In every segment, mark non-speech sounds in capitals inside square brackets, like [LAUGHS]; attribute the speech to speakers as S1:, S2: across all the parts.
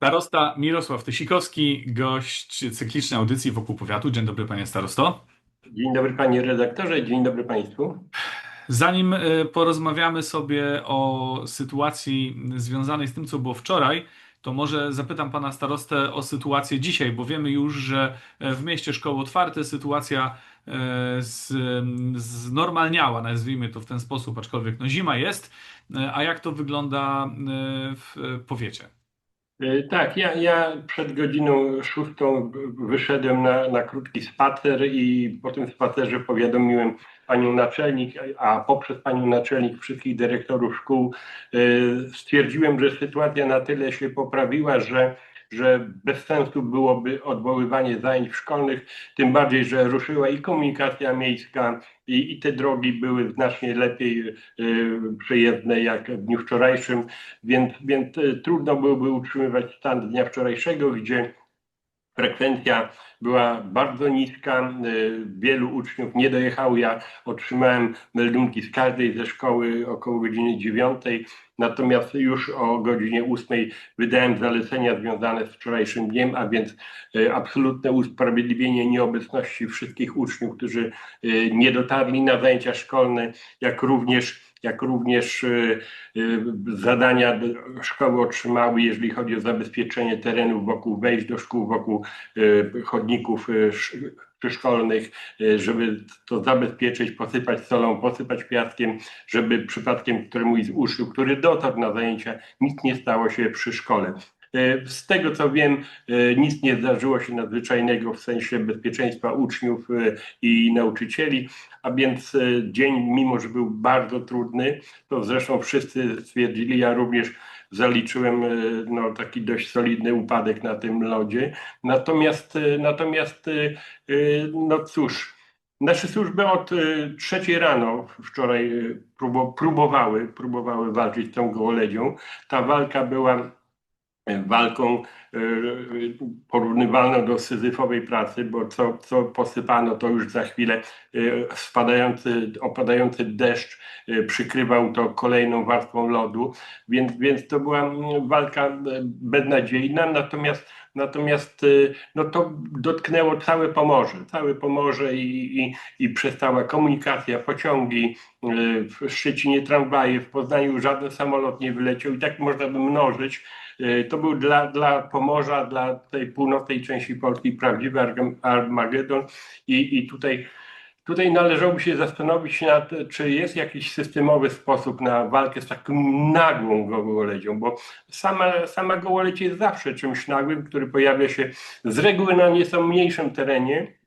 S1: Starosta Mirosław Tysikowski, gość cyklicznej audycji wokół powiatu. Dzień dobry panie starosto.
S2: Dzień dobry panie redaktorze, dzień dobry państwu.
S1: Zanim y, porozmawiamy sobie o sytuacji związanej z tym, co było wczoraj, to może zapytam pana starostę o sytuację dzisiaj, bo wiemy już, że e, w mieście szkoły otwarte sytuacja e, z, znormalniała, nazwijmy to w ten sposób, aczkolwiek no zima jest. E, A jak to wygląda e, w powiecie?
S2: E, Tak, ja, ja przed godziną szóstą wyszedłem na, na krótki spacer i po tym spacerze powiadomiłem panią naczelnik, a poprzez panią naczelnik wszystkich dyrektorów szkół e, stwierdziłem, że sytuacja na tyle się poprawiła, że, że bez sensu byłoby odwoływanie zajęć szkolnych, tym bardziej, że ruszyła i komunikacja miejska i, i te drogi były znacznie lepiej przejezdne jak w dniu wczorajszym, więc, więc e, trudno byłoby utrzymywać stan dnia wczorajszego, gdzie frekwencja była bardzo niska, y, wielu uczniów nie dojechało. Ja otrzymałem meldunki z każdej ze szkoły około godziny dziewiątej, natomiast już o godzinie ósmej wydałem zalecenia związane z wczorajszym dniem, a więc y, absolutne usprawiedliwienie nieobecności wszystkich uczniów, którzy y, nie dotarli na zajęcia szkolne, jak również jak również y, y, zadania szkoły otrzymały, jeżeli chodzi o zabezpieczenie terenów wokół wejść do szkół, wokół y, chodników sz- przyszkolnych, y, żeby to zabezpieczyć, posypać solą, posypać piaskiem, żeby przypadkiem któremuś z uczniów, który dotarł na zajęcia, nic nie stało się przy szkole. Y, Z tego co wiem, y, nic nie zdarzyło się nadzwyczajnego w sensie bezpieczeństwa uczniów y, i nauczycieli, a więc dzień, mimo że był bardzo trudny, to zresztą wszyscy stwierdzili, ja również zaliczyłem no, taki dość solidny upadek na tym lodzie. Natomiast, natomiast no cóż, nasze służby od trzeciej rano wczoraj próbo- próbowały, próbowały walczyć z tą gołoledzią. Ta walka była walką e, porównywalną do syzyfowej pracy, bo co, co posypano, to już za chwilę e, spadający, opadający deszcz e, przykrywał to kolejną warstwą lodu, więc, więc to była mm, walka beznadziejna, natomiast Natomiast e, no to dotknęło całe Pomorze, całe Pomorze i, i, i przestała komunikacja, pociągi, e, w Szczecinie tramwaje, w Poznaniu żaden samolot nie wyleciał i tak można by mnożyć. E, To był dla, dla Pomorza, dla tej północnej części Polski prawdziwy Armagedon i, i tutaj, tutaj należałoby się zastanowić nad, czy jest jakiś systemowy sposób na walkę z taką nagłą gołoledzią, bo sama, sama gołoleć jest zawsze czymś nagłym, który pojawia się z reguły na nieco mniejszym terenie,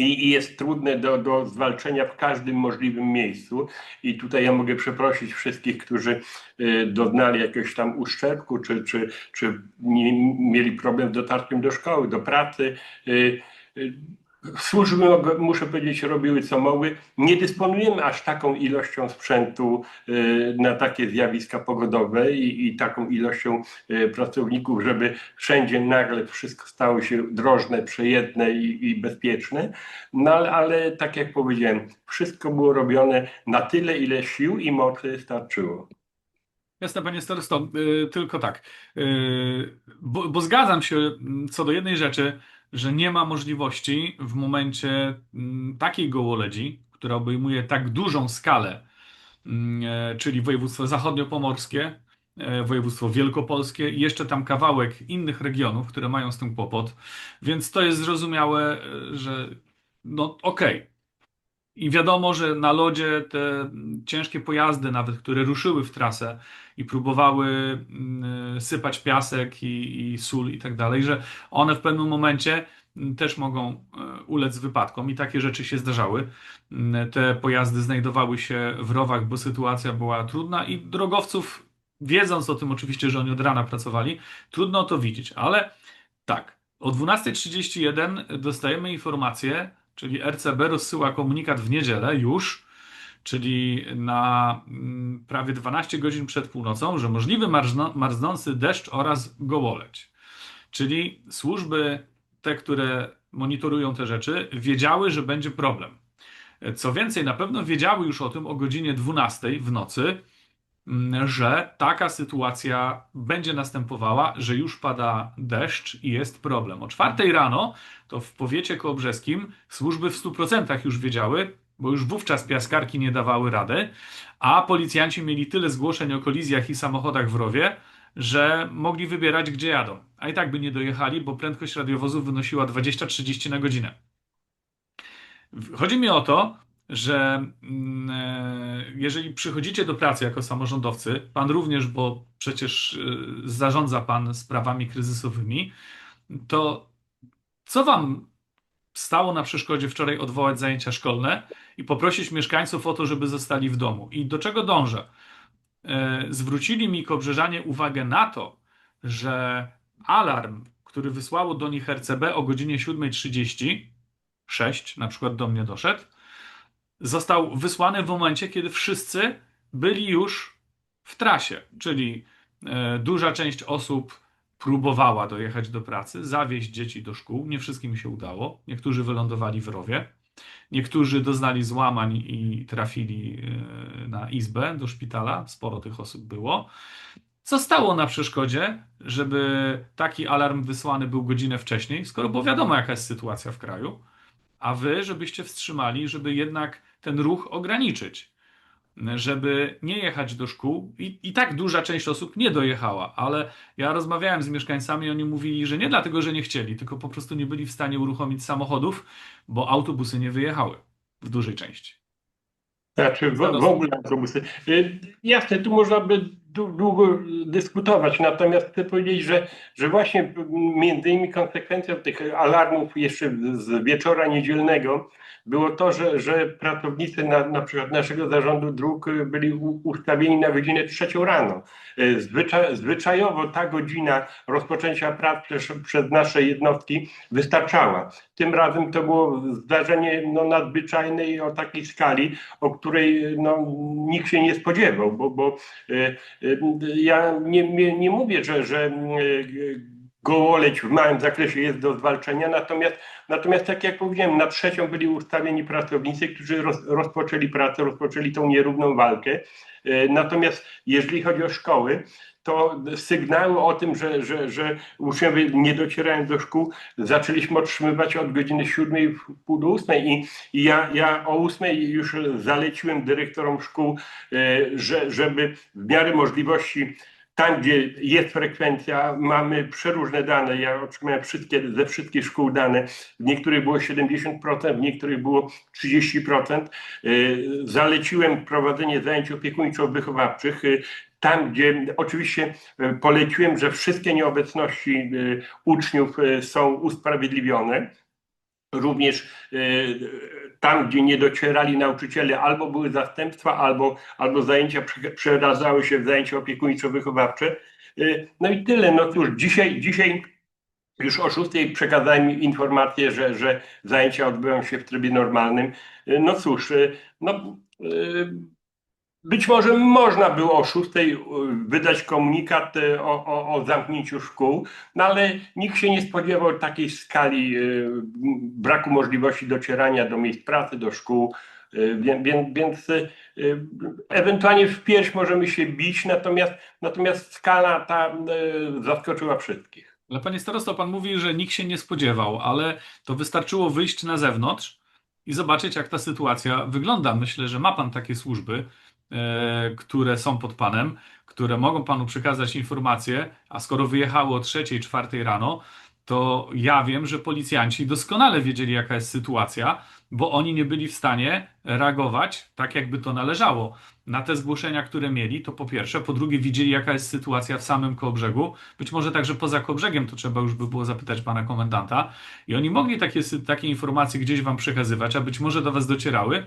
S2: i, jest trudne do, do zwalczenia w każdym możliwym miejscu. I tutaj ja mogę przeprosić wszystkich, którzy y, doznali jakiegoś tam uszczerbku, czy, czy, czy mieli problem z dotarciem do szkoły, do pracy. Służby, muszę powiedzieć, robiły co mogły. Nie dysponujemy aż taką ilością sprzętu y, na takie zjawiska pogodowe i, i taką ilością y, pracowników, żeby wszędzie nagle wszystko stało się drożne, przejedne i, i bezpieczne. No ale, tak jak powiedziałem, wszystko było robione na tyle, ile sił i mocy starczyło.
S1: Jasne, panie starosto, y, tylko tak. Bo, bo zgadzam się mm, co do jednej rzeczy, że nie ma możliwości w momencie mm, takiej gołoledzi, która obejmuje tak dużą skalę, mm, e, czyli województwo zachodniopomorskie, e, województwo wielkopolskie i jeszcze tam kawałek innych regionów, które mają z tym kłopot. Więc to jest zrozumiałe, e, że no okej. I wiadomo, że na lodzie te ciężkie pojazdy, nawet które ruszyły w trasę i próbowały mm, sypać piasek i, i sól i tak dalej, że one w pewnym momencie mm, też mogą e, ulec wypadkom i takie rzeczy się zdarzały. Mm, Te pojazdy znajdowały się w rowach, bo sytuacja była trudna i drogowców, wiedząc o tym oczywiście, że oni od rana pracowali, trudno to widzieć, ale tak, o 12.31 dostajemy informację, czyli RCB rozsyła komunikat w niedzielę już, czyli na mm, prawie 12 godzin przed północą, że możliwy marznący deszcz oraz gołoleć. Czyli służby, te, które monitorują te rzeczy, wiedziały, że będzie problem. Co więcej, na pewno wiedziały już o tym o godzinie 12 w nocy, że taka sytuacja będzie następowała, że już pada deszcz i jest problem. O czwartej rano to w powiecie kołobrzeskim służby w 100% już wiedziały, bo już wówczas piaskarki nie dawały rady, a policjanci mieli tyle zgłoszeń o kolizjach i samochodach w rowie, że mogli wybierać, gdzie jadą. A i tak by nie dojechali, bo prędkość radiowozu wynosiła 20-30 na godzinę. Chodzi mi o to, że mm, e, jeżeli przychodzicie do pracy jako samorządowcy, pan również, bo przecież e, zarządza pan sprawami kryzysowymi, to co wam stało na przeszkodzie wczoraj odwołać zajęcia szkolne i poprosić mieszkańców o to, żeby zostali w domu? I do czego dążę? E, Zwrócili mi kobrzeżanie uwagę na to, że alarm, który wysłało do nich RCB o godzinie 7.30, 6 na przykład do mnie doszedł, został wysłany w momencie, kiedy wszyscy byli już w trasie, czyli e, duża część osób próbowała dojechać do pracy, zawieźć dzieci do szkół. Nie wszystkim się udało. Niektórzy wylądowali w rowie, niektórzy doznali złamań i trafili e, na izbę do szpitala. Sporo tych osób było. Co stało na przeszkodzie, żeby taki alarm wysłany był godzinę wcześniej, skoro było wiadomo, jaka jest sytuacja w kraju? a wy, żebyście wstrzymali, żeby jednak ten ruch ograniczyć, żeby nie jechać do szkół. I, I tak duża część osób nie dojechała, ale ja rozmawiałem z mieszkańcami, oni mówili, że nie dlatego, że nie chcieli, tylko po prostu nie byli w stanie uruchomić samochodów, bo autobusy nie wyjechały w dużej części.
S2: Znaczy w, w ogóle autobusy. Y, Jasne, tu można by długo dyskutować, natomiast chcę powiedzieć, że, że właśnie między innymi konsekwencją tych alarmów jeszcze z wieczora niedzielnego było to, że, że pracownicy na, na przykład naszego zarządu dróg byli ustawieni na godzinę trzecią rano. Y, Zwycza, zwyczajowo ta godzina rozpoczęcia prac przez, przez nasze jednostki wystarczała. Tym razem to było zdarzenie no, nadzwyczajne i o takiej skali, o której no, nikt się nie spodziewał, bo, bo e, e, ja nie, nie, nie mówię, że, że e, gołoleć w małym zakresie jest do zwalczenia, natomiast, natomiast tak jak powiedziałem, na trzecią byli ustawieni pracownicy, którzy roz, rozpoczęli pracę, rozpoczęli tą nierówną walkę. E, Natomiast jeżeli chodzi o szkoły, to sygnały o tym, że, że, że uczniowie nie docierają do szkół, zaczęliśmy otrzymywać od godziny siódmej w pół do ósmej i, i ja, ja o ósmej już zaleciłem dyrektorom szkół, e, że, żeby w miarę możliwości tam, gdzie jest frekwencja, mamy przeróżne dane. Ja otrzymałem wszystkie, ze wszystkich szkół dane. W niektórych było 70%, w niektórych było 30%. Y, Zaleciłem prowadzenie zajęć opiekuńczo-wychowawczych. Tam, gdzie oczywiście y, poleciłem, że wszystkie nieobecności y, uczniów y, są usprawiedliwione. Również tam, gdzie nie docierali nauczyciele, albo były zastępstwa, albo, albo zajęcia prze- przeradzały się w zajęcia opiekuńczo-wychowawcze. No i tyle. No cóż, dzisiaj, dzisiaj już o 6 przekazałem informację, że, że zajęcia odbyją się w trybie normalnym. No cóż, no, być może można było o 6 wydać komunikat y, o, o, o zamknięciu szkół, no ale nikt się nie spodziewał takiej skali y, braku możliwości docierania do miejsc pracy, do szkół. Więc, więc, ewentualnie w pierś możemy się bić, natomiast, natomiast skala ta zaskoczyła wszystkich.
S1: Ale panie starosto, pan mówi, że nikt się nie spodziewał, ale to wystarczyło wyjść na zewnątrz i zobaczyć, jak ta sytuacja wygląda. Myślę, że ma pan takie służby, e, które są pod panem, które mogą panu przekazać informacje, a skoro wyjechało o trzeciej, czwartej rano, to ja wiem, że policjanci doskonale wiedzieli, jaka jest sytuacja, bo oni nie byli w stanie reagować tak, jakby to należało. Na te zgłoszenia, które mieli, to po pierwsze, po drugie, widzieli, jaka jest sytuacja w samym Kołobrzegu, być może także poza Kołobrzegiem, to trzeba już by było zapytać pana komendanta. I oni mogli takie, takie informacje gdzieś wam przekazywać, a być może do was docierały.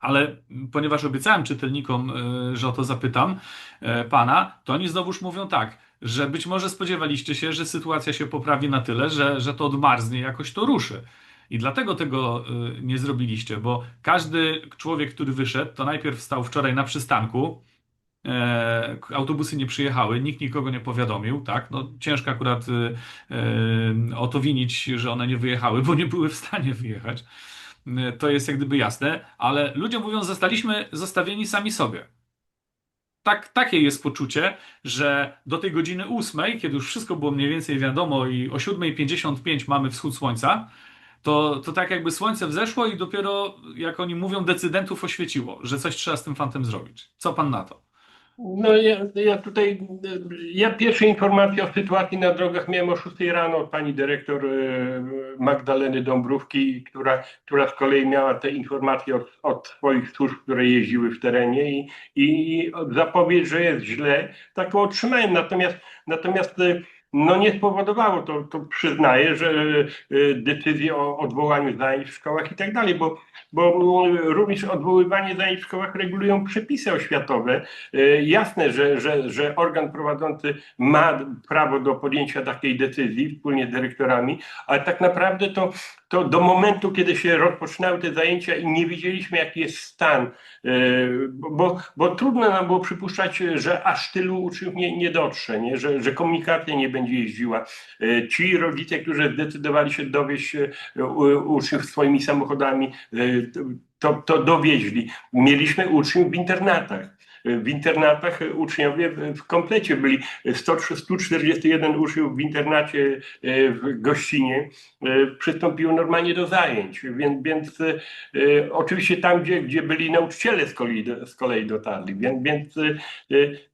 S1: Ale ponieważ obiecałem czytelnikom, y, że o to zapytam e, pana, to oni znowuż mówią tak, że być może spodziewaliście się, że sytuacja się poprawi na tyle, że, że to odmarznie, jakoś to ruszy. I dlatego tego y, nie zrobiliście, bo każdy człowiek, który wyszedł, to najpierw stał wczoraj na przystanku, E, autobusy nie przyjechały, nikt nikogo nie powiadomił, tak? No, ciężko akurat e, e, o to winić, że one nie wyjechały, bo nie były w stanie wyjechać. E, To jest jak gdyby jasne, ale ludzie mówią, zostaliśmy zostawieni sami sobie. tak, takie jest poczucie, że do tej godziny ósmej, kiedy już wszystko było mniej więcej wiadomo i o 7.55 mamy wschód słońca, to, to tak jakby słońce wzeszło i dopiero, jak oni mówią, decydentów oświeciło, że coś trzeba z tym fantem zrobić. Co pan na to?
S2: No ja, ja tutaj, ja pierwsze informacje o sytuacji na drogach miałem o 6 rano od pani dyrektor e, Magdaleny Dąbrówki, która, która z kolei miała te informacje od, od swoich służb, które jeździły w terenie i, i zapowiedź, że jest źle, taką otrzymałem. Natomiast, natomiast e, no nie spowodowało to, to przyznaję, że e, decyzje o odwołaniu zajęć w szkołach i tak dalej, bo, bo mm, również odwoływanie zajęć w szkołach regulują przepisy oświatowe. E, Jasne, że, że, że organ prowadzący ma prawo do podjęcia takiej decyzji wspólnie z dyrektorami, ale tak naprawdę to, to do momentu, kiedy się rozpoczynały te zajęcia i nie wiedzieliśmy, jaki jest stan, e, bo, bo trudno nam było przypuszczać, że aż tylu uczniów nie, nie dotrze, nie? Że, że komunikacja nie będzie jeździła. E, Ci rodzice, którzy zdecydowali się dowieść e, uczniów swoimi samochodami, to, to dowieźli. Mieliśmy uczniów w internatach. W internatach uczniowie w komplecie byli. 100, 141 uczniów w internacie e, w gościnie e, przystąpiło normalnie do zajęć, więc, więc e, oczywiście tam, gdzie, gdzie byli nauczyciele z kolei, z kolei dotarli, więc, więc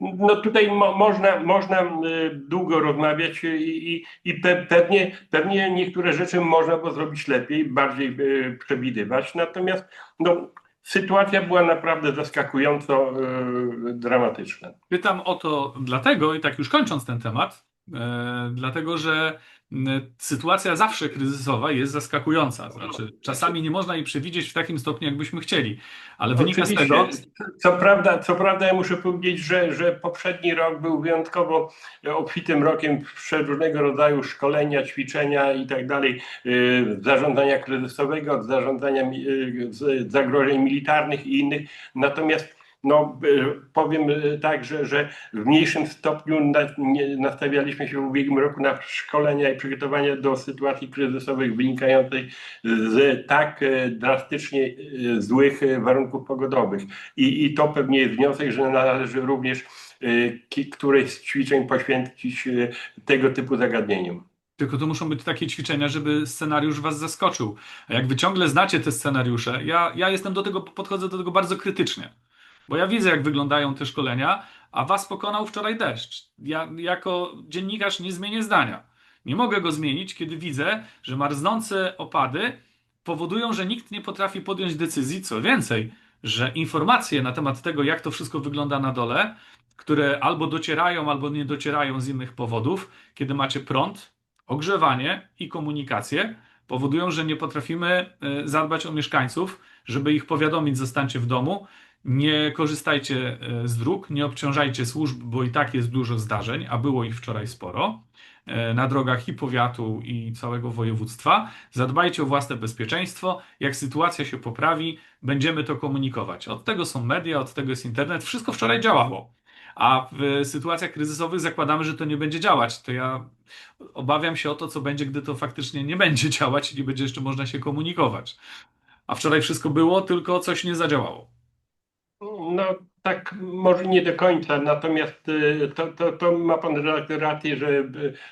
S2: no tutaj mo, można, można długo rozmawiać i, i, pe, pewnie, pewnie niektóre rzeczy można było zrobić lepiej, bardziej przewidywać, natomiast no, sytuacja była naprawdę zaskakująco e, dramatyczna.
S1: Pytam o to dlatego, i tak już kończąc ten temat, e, dlatego że sytuacja zawsze kryzysowa jest zaskakująca. Znaczy, czasami nie można jej przewidzieć w takim stopniu, jakbyśmy chcieli, ale wynika z
S2: Oczywiście,
S1: tego.
S2: Co prawda, co prawda ja muszę powiedzieć, że, że poprzedni rok był wyjątkowo obfitym rokiem różnego rodzaju szkolenia, ćwiczenia i tak dalej, y, zarządzania kryzysowego, zarządzania y, z- zagrożeń militarnych i innych. Natomiast no, y, powiem y, tak, że, w mniejszym stopniu nastawialiśmy się w ubiegłym roku na szkolenia i przygotowania do sytuacji kryzysowych wynikającej z tak e, drastycznie e, złych e, warunków pogodowych. I, I to pewnie jest wniosek, że należy również e, któreś z ćwiczeń poświęcić e, tego typu zagadnieniom.
S1: Tylko to muszą być takie ćwiczenia, żeby scenariusz was zaskoczył. A jak wy ciągle znacie te scenariusze, ja, ja jestem do tego, podchodzę do tego bardzo krytycznie. Bo ja widzę, jak wyglądają te szkolenia, a was pokonał wczoraj deszcz. Ja jako dziennikarz nie zmienię zdania. Nie mogę go zmienić, kiedy widzę, że marznące opady powodują, że nikt nie potrafi podjąć decyzji. Co więcej, że informacje na temat tego, jak to wszystko wygląda na dole, które albo docierają, albo nie docierają z innych powodów, kiedy macie prąd, ogrzewanie i komunikację powodują, że nie potrafimy e, zadbać o mieszkańców, żeby ich powiadomić, zostańcie w domu, nie korzystajcie e, z dróg, nie obciążajcie służb, bo i tak jest dużo zdarzeń, a było ich wczoraj sporo e, na drogach i powiatu, i całego województwa. Zadbajcie o własne bezpieczeństwo. Jak sytuacja się poprawi, będziemy to komunikować. Od tego są media, od tego jest internet. Wszystko wczoraj działało. A w sytuacjach kryzysowych zakładamy, że to nie będzie działać. To ja obawiam się o to, co będzie, gdy to faktycznie nie będzie [LAUGHS] działać i nie będzie jeszcze można się komunikować. A wczoraj wszystko było, tylko coś nie zadziałało.
S2: No tak, może nie do końca, natomiast y, to, to, to ma pan rację, że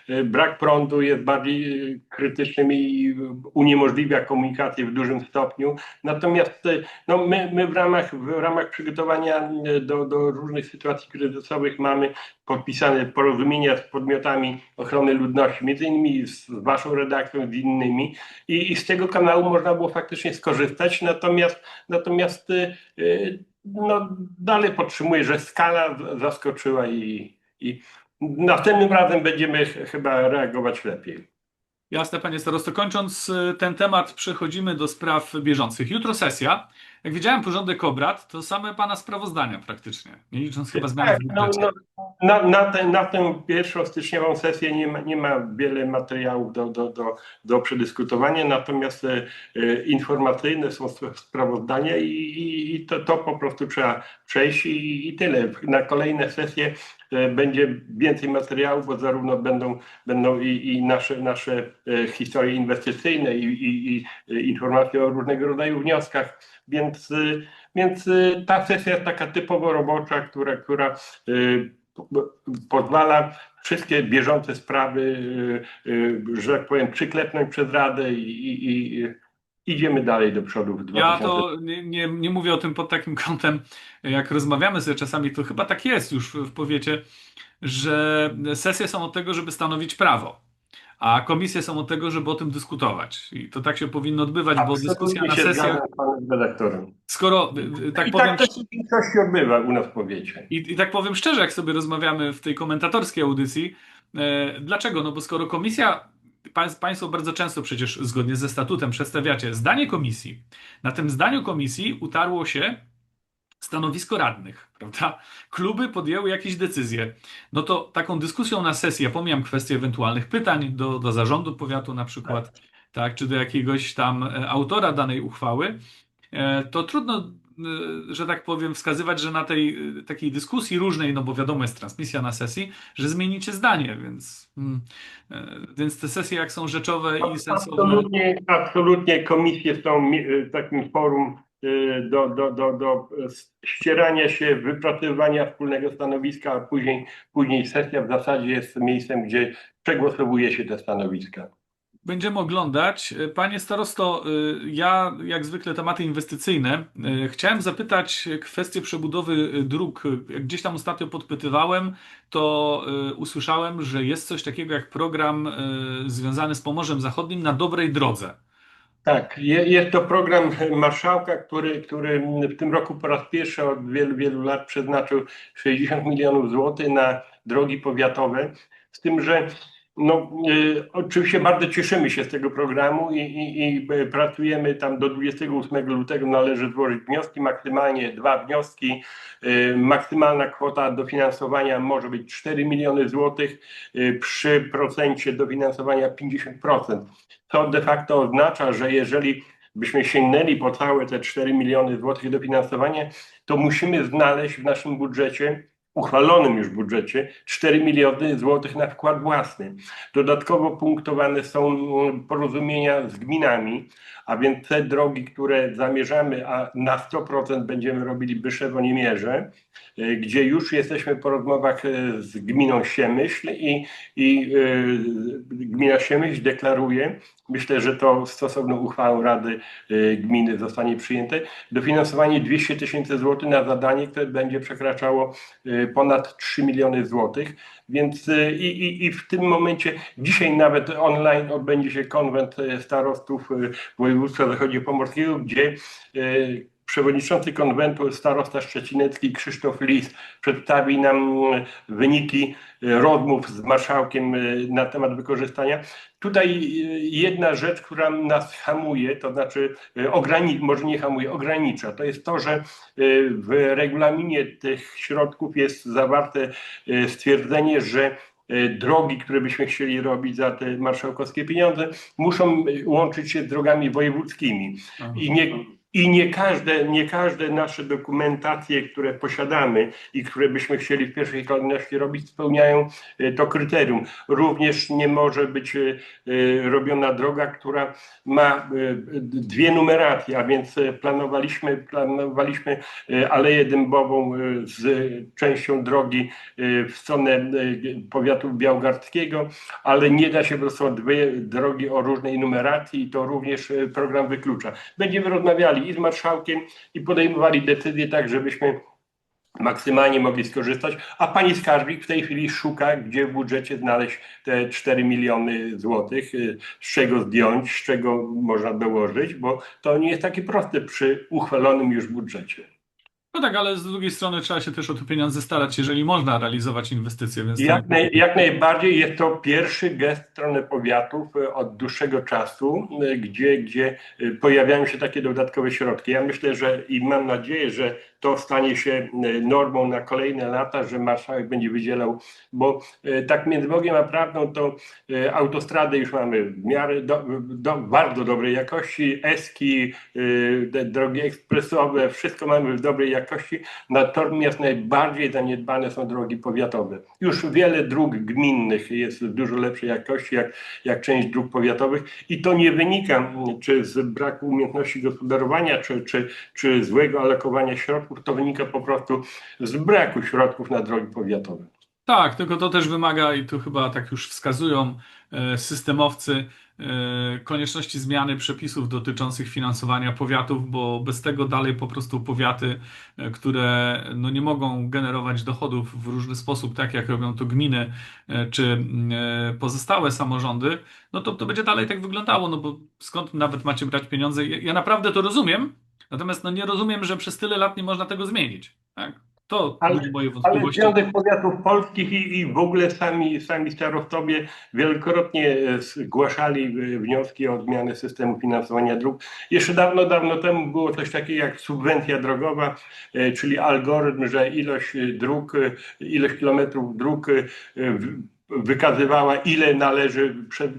S2: y, brak prądu jest bardziej krytycznym i uniemożliwia komunikację w dużym stopniu. Natomiast y, no, my, my w, ramach, w ramach przygotowania do, do różnych sytuacji kryzysowych mamy podpisane porozumienia z podmiotami ochrony ludności, między innymi z waszą redakcją, z innymi i, i z tego kanału można było faktycznie skorzystać. Natomiast, natomiast y, y, no, dalej podtrzymuję, że skala zaskoczyła i, i następnym razem będziemy ch- chyba reagować lepiej.
S1: Jasne, panie starosto. Kończąc y, ten temat, przechodzimy do spraw bieżących. Jutro sesja. Jak widziałem porządek obrad, to same pana sprawozdania praktycznie, nie licząc chyba zmian
S2: Tak, no, no, na, na, tę, na tę pierwszą styczniową sesję nie ma, nie ma wiele materiałów do, do, do, do przedyskutowania, natomiast e, informacyjne są sp- sprawozdania i, i, i to, to po prostu trzeba przejść i, i tyle. Na kolejne sesje będzie więcej materiałów, bo zarówno będą, będą i, i nasze, nasze e, historie inwestycyjne i, i, i e, informacje o różnego rodzaju wnioskach, więc, e, więc e, ta sesja jest taka typowo robocza, która, która e, po- pozwala wszystkie bieżące sprawy, e, e, że tak powiem, przyklepnąć przez Radę i, i idziemy dalej do przodu w 2000.
S1: Ja to nie, nie, nie mówię o tym pod takim kątem, jak rozmawiamy sobie czasami, to chyba tak jest już w powiecie, że sesje są od tego, żeby stanowić prawo, a komisje są od tego, żeby o tym dyskutować. I to tak się powinno odbywać, bo
S2: Absolutnie
S1: dyskusja na sesjach, skoro y, y, tak
S2: I
S1: powiem,
S2: tak w większości odbywa u nas w powiecie.
S1: i, i tak powiem szczerze, jak sobie rozmawiamy w tej komentatorskiej audycji, e, dlaczego? No bo skoro komisja, Państwo bardzo często przecież zgodnie ze statutem przedstawiacie zdanie komisji, na tym zdaniu komisji utarło się stanowisko radnych, prawda? Kluby podjęły jakieś decyzje. No to taką dyskusją na sesji, ja pomijam kwestię ewentualnych pytań do, do zarządu powiatu na przykład, tak, czy do jakiegoś tam e, autora danej uchwały, e, to trudno, że tak powiem, wskazywać, że na tej e, takiej dyskusji różnej, no bo wiadomo jest transmisja na sesji, że zmienicie zdanie, więc, mm, e, więc te sesje jak są rzeczowe i sensowne.
S2: Absolutnie, absolutnie komisje są y, takim forum y, do, do, do, do ścierania się, wypracowywania wspólnego stanowiska, a później, później sesja w zasadzie jest miejscem, gdzie przegłosowuje się te stanowiska.
S1: Będziemy oglądać. Panie starosto, y, ja jak zwykle tematy inwestycyjne. Y, Chciałem zapytać kwestię przebudowy dróg. Gdzieś tam ostatnio podpytywałem, to usłyszałem, że jest coś takiego jak program związany z Pomorzem Zachodnim na dobrej drodze.
S2: Tak, je- jest to program marszałka, który, który w tym roku po raz pierwszy od wielu, wielu lat przeznaczył 60 milionów złotych na drogi powiatowe. Z tym, że no, y, oczywiście bardzo cieszymy się z tego programu i, i, i pracujemy tam do 28 lutego. Należy złożyć wnioski, maksymalnie dwa wnioski. Y, maksymalna kwota dofinansowania może być 4 miliony złotych y, przy procencie dofinansowania 50%. To de facto oznacza, że jeżeli byśmy sięgnęli po całe te 4 miliony złotych dofinansowania, to musimy znaleźć w naszym budżecie, uchwalonym już budżecie, 4 miliony złotych na wkład własny. Dodatkowo punktowane są mm, porozumienia z gminami, a więc te drogi, które zamierzamy, a na 100% będziemy robili Byszewo-Niemierze, gdzie już jesteśmy po rozmowach y, z gminą Siemyśl i, i y, gmina Siemyśl deklaruje, myślę, że to stosowną uchwałą Rady Gminy zostanie przyjęte, dofinansowanie 200 tysięcy złotych na zadanie, które będzie przekraczało ponad 3 miliony złotych. Więc i, i, i w tym momencie, dzisiaj nawet online odbędzie się konwent starostów województwa zachodniopomorskiego, gdzie przewodniczący konwentu starosta szczecinecki Krzysztof Lis przedstawi nam y, wyniki y, rozmów z marszałkiem y, na temat wykorzystania. Tutaj jedna rzecz, która nas hamuje, to znaczy ograni- może nie hamuje, ogranicza, to jest to, że w regulaminie tych środków jest zawarte stwierdzenie, że drogi, które byśmy chcieli robić za te marszałkowskie pieniądze, muszą łączyć się z drogami wojewódzkimi. I nie, i nie każde, nie każde nasze dokumentacje, które posiadamy i które byśmy chcieli w pierwszej kolejności robić, spełniają y, to kryterium. Również nie może być y, y, robiona droga, która ma dwie numeracje, a więc planowaliśmy, planowaliśmy Aleję Dębową z częścią drogi w stronę powiatu białgardzkiego, ale nie da się, bo są dwie drogi o różnej numeracji i to również program wyklucza. Będziemy rozmawiali i z marszałkiem i podejmowali decyzje tak, żebyśmy maksymalnie mogli skorzystać, a pani skarbnik w tej chwili szuka, gdzie w budżecie znaleźć te 4 miliony złotych, y, z czego zdjąć, z czego można dołożyć, bo to nie jest takie proste przy uchwalonym już budżecie.
S1: No tak, ale z drugiej strony trzeba się też o te pieniądze starać, jeżeli można realizować inwestycje, więc
S2: Jak, naj, jak najbardziej jest to pierwszy gest w stronę powiatów y, od dłuższego czasu, y, gdzie, gdzie y, pojawiają się takie dodatkowe środki. Ja myślę, że i mam nadzieję, że to stanie się e, normą na kolejne lata, że marszałek będzie wydzielał, bo e, tak między Bogiem a prawdą to e, autostrady już mamy w miarę do, do, bardzo dobrej jakości, eski, drogi ekspresowe, wszystko mamy w dobrej jakości, natomiast najbardziej zaniedbane są drogi powiatowe. Już wiele dróg gminnych jest w dużo lepszej jakości jak, jak część dróg powiatowych i to nie wynika czy z braku umiejętności gospodarowania, czy, czy, czy złego alokowania środków, to wynika po prostu z braku środków na drogi powiatowe.
S1: Tak, tylko to też wymaga, i tu chyba tak już wskazują e, systemowcy, e, konieczności zmiany przepisów dotyczących finansowania powiatów, bo bez tego dalej po prostu powiaty, e, które no nie mogą generować dochodów w różny sposób, tak jak robią to gminy czy pozostałe samorządy, no to to będzie dalej tak wyglądało, no bo skąd nawet macie brać pieniądze? Ja naprawdę to rozumiem, natomiast no nie rozumiem, że przez tyle lat nie można tego zmienić. Tak? To
S2: Ale-
S1: moje
S2: Ale
S1: wątpliwości.
S2: Związek Powiatów Polskich i, i w ogóle sami, sami starostowie wielokrotnie e, zgłaszali e, wnioski o zmianę systemu finansowania dróg. Jeszcze dawno, dawno temu było coś takiego jak subwencja drogowa, e, czyli algorytm, że ilość dróg, ilość kilometrów dróg wykazywała, ile należy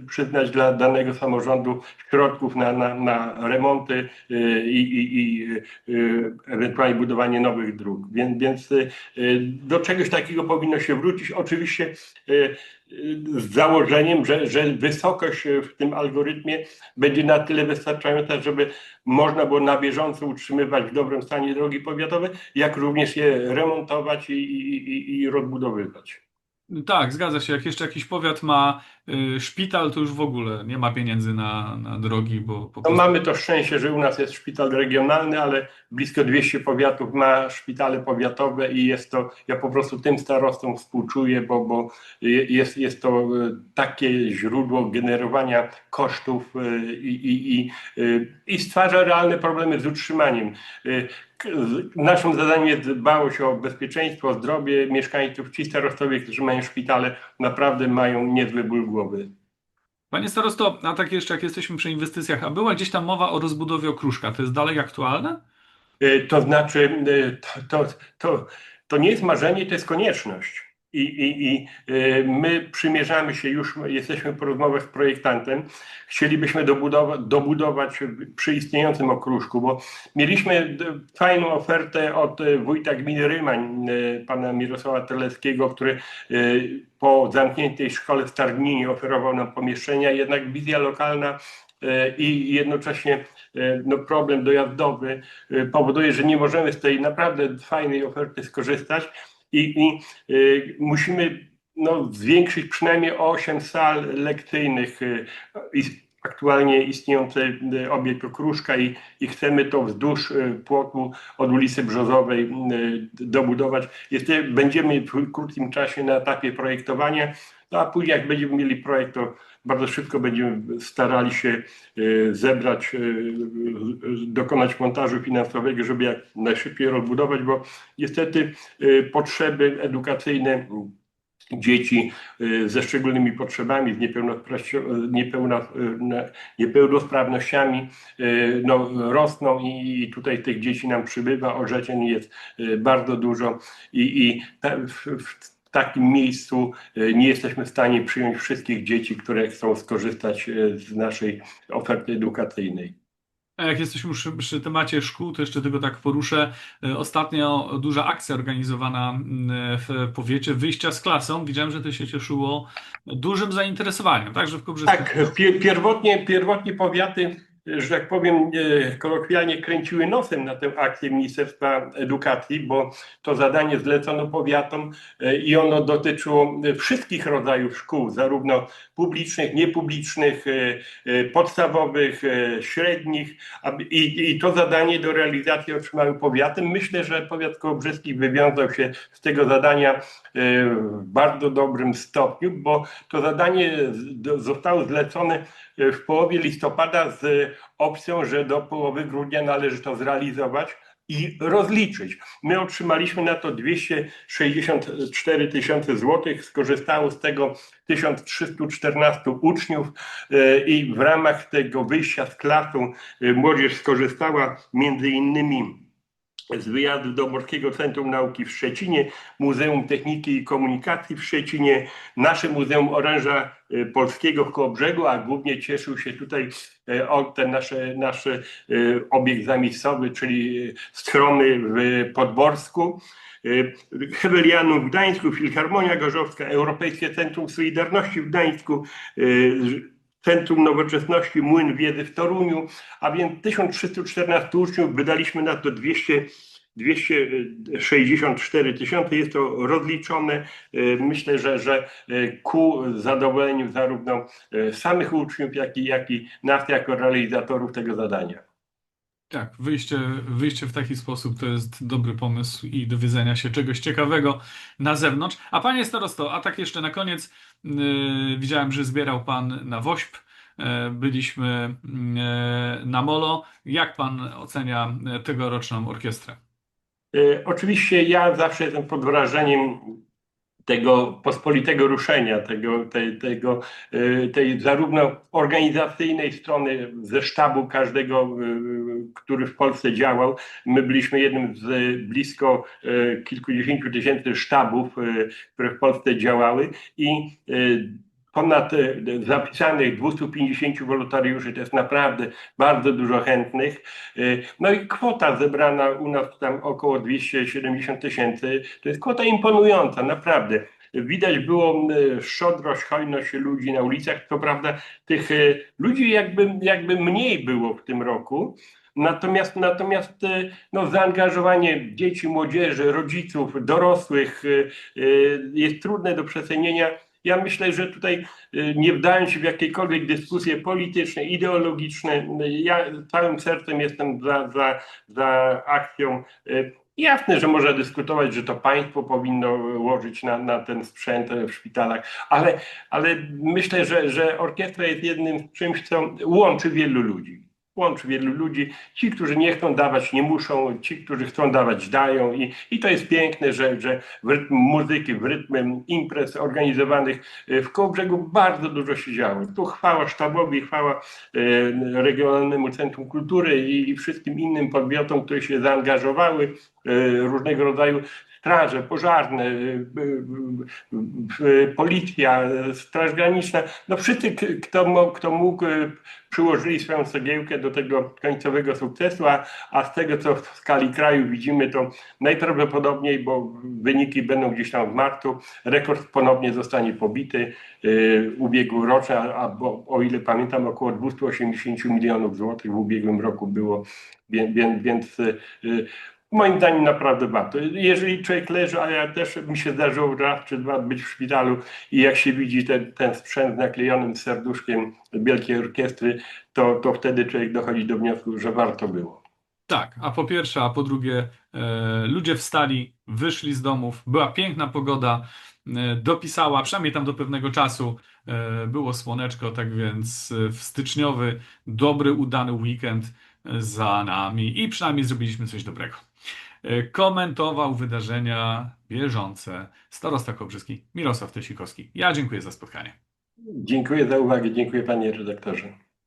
S2: przyznać dla danego samorządu środków na, na, na remonty e, i, i, i e, ewentualnie budowanie nowych dróg. Więc, więc e, do czegoś takiego powinno się wrócić. Oczywiście z założeniem, że, że wysokość w tym algorytmie będzie na tyle wystarczająca, żeby można było na bieżąco utrzymywać w dobrym stanie drogi powiatowe, jak również je remontować i, i, i rozbudowywać.
S1: Tak, zgadza się. Jak jeszcze jakiś powiat ma szpital, to już w ogóle nie ma pieniędzy na, na drogi, bo po
S2: No
S1: prostu...
S2: mamy to szczęście, że u nas jest szpital regionalny, ale blisko 200 powiatów ma szpitale powiatowe i jest to, ja po prostu tym starostom współczuję, bo, bo je- jest, jest to e, takie źródło generowania kosztów e, i, i, i, i stwarza realne problemy z utrzymaniem. Naszym zadaniem jest dbałość o bezpieczeństwo, o zdrowie mieszkańców. Ci starostowie, którzy mają szpitale, naprawdę mają niezły ból głowy.
S1: Panie starosto, a tak jeszcze jak jesteśmy przy inwestycjach, a była gdzieś tam mowa o rozbudowie okruszka, to jest dalej aktualne?
S2: E, To znaczy, e, to, to, to, to nie jest marzenie, to jest konieczność. I, i, I e, my przymierzamy się już, jesteśmy po rozmowach z projektantem. Chcielibyśmy dobudować, dobudować przy istniejącym okruszku, bo mieliśmy fajną ofertę od wójta gminy Rymań, e, pana Mirosława Terleckiego, który e, po zamkniętej szkole w Stargninie oferował nam pomieszczenia, jednak wizja lokalna i jednocześnie no, problem dojazdowy powoduje, że nie możemy z tej naprawdę fajnej oferty skorzystać i, i e, musimy no, zwiększyć przynajmniej o 8 sal lekcyjnych i aktualnie istniejący e, obiekt Okruszka i, i chcemy to wzdłuż e, płotu od ulicy Brzozowej dobudować. Jeste, będziemy w krótkim czasie na etapie projektowania, no a później jak będziemy mieli projekt, to bardzo szybko będziemy starali się e, zebrać, e, dokonać montażu finansowego, żeby jak najszybciej rozbudować, bo niestety e, potrzeby edukacyjne dzieci ze szczególnymi potrzebami, z niepełnosprawnościami no, rosną i tutaj tych dzieci nam przybywa, orzeczeń jest bardzo dużo i, i w takim miejscu e, nie jesteśmy w stanie przyjąć wszystkich dzieci, które chcą skorzystać e, z naszej oferty edukacyjnej.
S1: A jak jesteśmy przy, przy temacie szkół, to jeszcze tylko tak poruszę. E, Ostatnio duża akcja organizowana w powiecie wyjścia z klasą. Widziałem, że to się cieszyło dużym zainteresowaniem, także w Kobrzysku.
S2: Tak, pie- pierwotnie, pierwotnie powiaty, że tak powiem, e, kolokwialnie kręciły nosem na tę akcję Ministerstwa Edukacji, bo to zadanie zlecono powiatom e, i ono dotyczyło e, wszystkich rodzajów szkół, zarówno publicznych, niepublicznych, podstawowych, średnich i, to zadanie do realizacji otrzymały powiaty. Myślę, że powiat kołobrzeski wywiązał się z tego zadania w bardzo dobrym stopniu, bo to zadanie zostało zlecone w połowie listopada z opcją, że do połowy grudnia należy to zrealizować i rozliczyć. My otrzymaliśmy na to 264 tysiące złotych, skorzystało z tego 1314 uczniów e, i w ramach tego wyjścia z klasą e, młodzież skorzystała między innymi z wyjazdu do Morskiego Centrum Nauki w Szczecinie, Muzeum Techniki i Komunikacji w Szczecinie, nasze Muzeum Oręża y, Polskiego w Kołobrzegu, a głównie cieszył się tutaj y, ten nasz, nasz y, obiekt zamiejscowy, czyli schrony w Podborsku. Hewelianum w Gdańsku, Filharmonia Gorzowska, Europejskie Centrum Solidarności w Gdańsku, Centrum Nowoczesności Młyn Wiedzy w Toruniu, a więc 1314 uczniów, wydaliśmy na to 200, 264 tysiące, jest to rozliczone. Y, Myślę, że, że y, ku zadowoleniu zarówno y, samych uczniów, jak i, jak i nas jako realizatorów tego zadania.
S1: Tak, wyjście, wyjście w taki sposób to jest dobry pomysł i dowiedzenia się czegoś ciekawego na zewnątrz. A panie starosto, a tak jeszcze na koniec, yy, widziałem, że zbierał pan na WOŚP, yy, byliśmy yy, na Molo. Jak pan ocenia yy, tegoroczną orkiestrę?
S2: E, Oczywiście ja zawsze jestem pod wrażeniem tego pospolitego ruszenia, tego, tej, tego, e, tej zarówno organizacyjnej strony ze sztabu każdego, e, który w Polsce działał. My byliśmy jednym z blisko e, kilkudziesięciu tysięcy sztabów, które w Polsce działały i ponad e, zapisanych 250 wolontariuszy, to jest naprawdę bardzo dużo chętnych. E, No i kwota zebrana u nas tam około 270 tysięcy, to jest kwota imponująca, naprawdę. Widać było szczodrość, hojność ludzi na ulicach. Co prawda tych e, ludzi jakby, jakby mniej było w tym roku, Natomiast, natomiast no, zaangażowanie dzieci, młodzieży, rodziców, dorosłych jest trudne do przecenienia. Ja myślę, że tutaj y, nie wdając się w jakiekolwiek dyskusje polityczne, ideologiczne, y, ja całym sercem jestem za, za, za akcją. Y, Jasne, że można dyskutować, że to państwo powinno łożyć na, na ten sprzęt w szpitalach, ale, ale myślę, że, że orkiestra jest jednym z czymś, co łączy wielu ludzi. Łączy wielu ludzi. Ci, którzy nie chcą dawać, nie muszą, ci, którzy chcą dawać, dają. I, i to jest piękne, że, że w rytm muzyki, w rytm imprez organizowanych y, w Kołobrzegu bardzo dużo się działo. Tu chwała sztabowi, chwała y, Regionalnemu Centrum Kultury i, i wszystkim innym podmiotom, które się zaangażowały, y, różnego rodzaju straże pożarne, y, y, y, policja, Straż Graniczna, no wszyscy, kto, kto mógł, przyłożyli swoją cegiełkę do tego końcowego sukcesu, a, a z tego, co w skali kraju widzimy, to najprawdopodobniej, bo wyniki będą gdzieś tam w marcu, rekord ponownie zostanie pobity y, ubiegłoroczny, a, o ile pamiętam, około 280 milionów złotych w ubiegłym roku było, więc, więc, Moim zdaniem naprawdę warto. Jeżeli człowiek leży, a ja też mi się zdarzyło raz czy dwa być w szpitalu i jak się widzi ten, ten sprzęt naklejonym serduszkiem Wielkiej Orkiestry, to, to wtedy człowiek dochodzi do wniosku, że warto było.
S1: Tak, a po pierwsze, a po drugie, e, ludzie wstali, wyszli z domów, była piękna pogoda, e, dopisała, przynajmniej tam do pewnego czasu, e, było słoneczko, tak więc e, w styczniowy, dobry, udany weekend za nami i przynajmniej zrobiliśmy coś dobrego. E, Komentował wydarzenia bieżące starosta kobrzyski Mirosław Tesikowski. Ja dziękuję za spotkanie.
S2: Dziękuję za uwagę, dziękuję panie redaktorze.